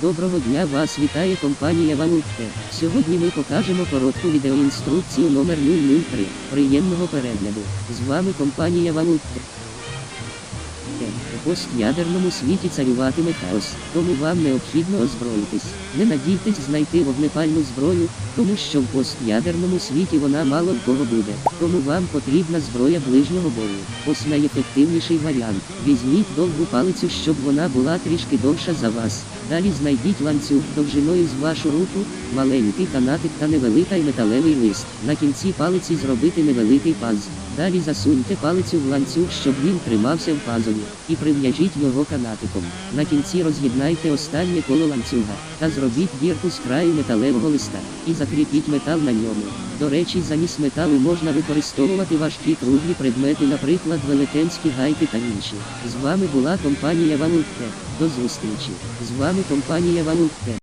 Доброго дня вас вітає компанія Валутте. Сьогодні ми покажемо коротку відеоінструкцію номер 003. Приємного перегляду. З вами компанія Валутте. У постядерному світі царюватиме хаос, тому вам необхідно озброїтись. Не надійтесь знайти вогнепальну зброю, тому що в постядерному світі вона мало в кого буде. Тому вам потрібна зброя ближнього бою. Ось найефективніший варіант. Візьміть довгу палицю, щоб вона була трішки довша за вас. Далі знайдіть ланцюг довжиною з вашу руку, маленький канатик та невеликий металевий лист. На кінці палиці зробити невеликий паз. Далі засуньте палицю в ланцюг, щоб він тримався в пазові, і прив'яжіть його канатиком. На кінці роз'єднайте останнє коло ланцюга та зробіть дірку з краю металевого листа і закріпіть метал на ньому. До речі, замість металу можна використовувати важкі круглі предмети, наприклад, велетенські гайки та інші. З вами була компанія Валутте. До зустрічі. З вами компанія Валутте.